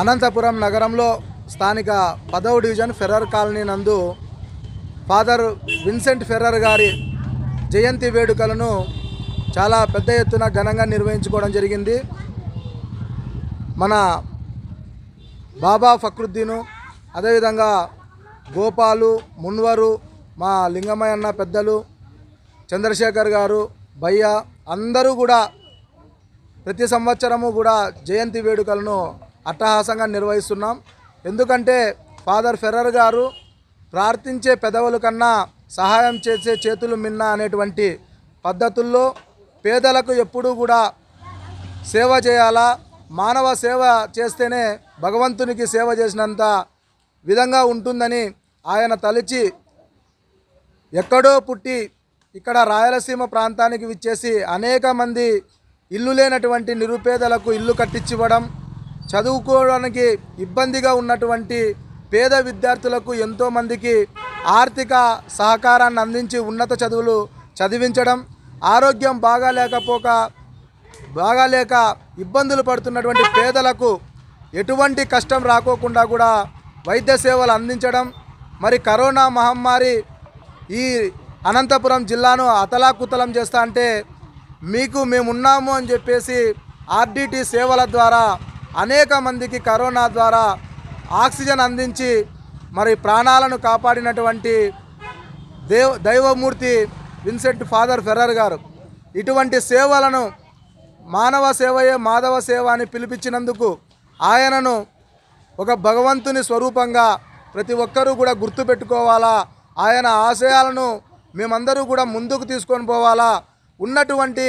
అనంతపురం నగరంలో స్థానిక పదవ డివిజన్ ఫెర్రర్ కాలనీ నందు ఫాదర్ విన్సెంట్ ఫెర్రర్ గారి జయంతి వేడుకలను చాలా పెద్ద ఎత్తున ఘనంగా నిర్వహించుకోవడం జరిగింది. మన బాబా ఫక్రుద్దీను అదేవిధంగా గోపాలు మున్వరు మా లింగమయ్య అన్న పెద్దలు చంద్రశేఖర్ గారు భయ్య అందరూ కూడా ప్రతి సంవత్సరము కూడా జయంతి వేడుకలను అట్టహాసంగా నిర్వహిస్తున్నాం. ఎందుకంటే ఫాదర్ ఫెర్రర్ గారు ప్రార్థించే పెదవుల కన్నా సహాయం చేసే చేతులు మిన్న అనేటువంటి పద్ధతుల్లో పేదలకు ఎప్పుడూ కూడా సేవ చేయాలా? మానవ సేవ చేస్తేనే భగవంతునికి సేవ చేసినంత విధంగా ఉంటుందని ఆయన తలిచి ఎక్కడో పుట్టి ఇక్కడ రాయలసీమ ప్రాంతానికి విచ్చేసి అనేక మంది ఇల్లు లేనటువంటి నిరుపేదలకు ఇల్లు కట్టించివ్వడం చదువుకోవడానికి ఇబ్బందిగా ఉన్నటువంటి పేద విద్యార్థులకు ఎంతోమందికి ఆర్థిక సహకారాన్ని అందించి ఉన్నత చదువులు చదివించడం ఆరోగ్యం బాగాలేకపోక బాగాలేక ఇబ్బందులు పడుతున్నటువంటి పేదలకు ఎటువంటి కష్టం రాకోకుండా కూడా వైద్య సేవలు అందించడం. మరి కరోనా మహమ్మారి ఈ అనంతపురం జిల్లాను అతలాకుతలం చేస్తా అంటే మీకు మేమున్నాము అని చెప్పేసి ఆర్డిటి సేవల ద్వారా అనేక మందికి కరోనా ద్వారా ఆక్సిజన్ అందించి మరి ప్రాణాలను కాపాడినటువంటి దేవ దైవమూర్తి విన్సెంట్ ఫాదర్ ఫెర్రర్ గారు. ఇటువంటి సేవలను మానవ సేవయే మాధవ సేవ అని పిలిపించినందుకు ఆయనను ఒక భగవంతుని స్వరూపంగా ప్రతి ఒక్కరూ కూడా గుర్తుపెట్టుకోవాలా. ఆయన ఆశయాలను మేమందరూ కూడా ముందుకు తీసుకొని పోవాలా. ఉన్నటువంటి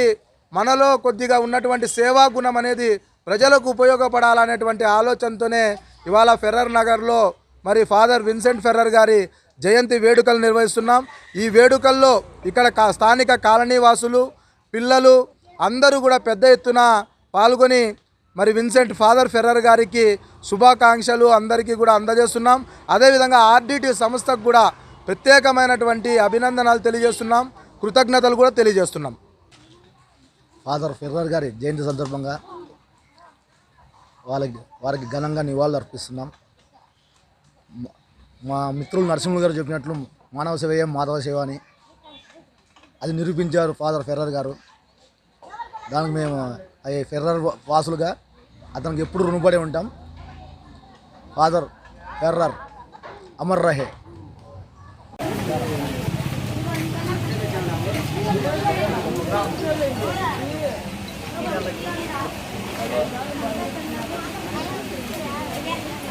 మనలో కొద్దిగా ఉన్నటువంటి సేవా గుణం అనేది ప్రజలకు ఉపయోగపడాలనేటువంటి ఆలోచనతోనే ఇవాళ ఫెర్రర్ నగర్లో మరి ఫాదర్ విన్సెంట్ ఫెర్రర్ గారి జయంతి వేడుకలు నిర్వహిస్తున్నాం. ఈ వేడుకల్లో ఇక్కడ కా స్థానిక కాలనీ వాసులు పిల్లలు అందరూ కూడా పెద్ద ఎత్తున పాల్గొని మరి విన్సెంట్ ఫాదర్ ఫెర్రర్ గారికి శుభాకాంక్షలు అందరికీ కూడా అందజేస్తున్నాం. అదేవిధంగా ఆర్డిటి సంస్థకు కూడా ప్రత్యేకమైనటువంటి అభినందనలు తెలియజేస్తున్నాం. కృతజ్ఞతలు కూడా తెలియజేస్తున్నాం. ఫాదర్ ఫెర్రర్ గారి జయంతి సందర్భంగా వాళ్ళకి వారికి ఘనంగా నివాళులు అర్పిస్తున్నాం. మా మిత్రులు నరసింహులు గారు చెప్పినట్లు మానవ సేవయే మాధవ సేవ అని అది నిరూపించారు ఫాదర్ ఫెర్రర్ గారు. దానికి మేము అవి ఫెర్రర్ వాసులుగా అతనికి ఎప్పుడు రుణపడి ఉంటాం. ఫాదర్ ఫెర్రర్ అమర్ రహే.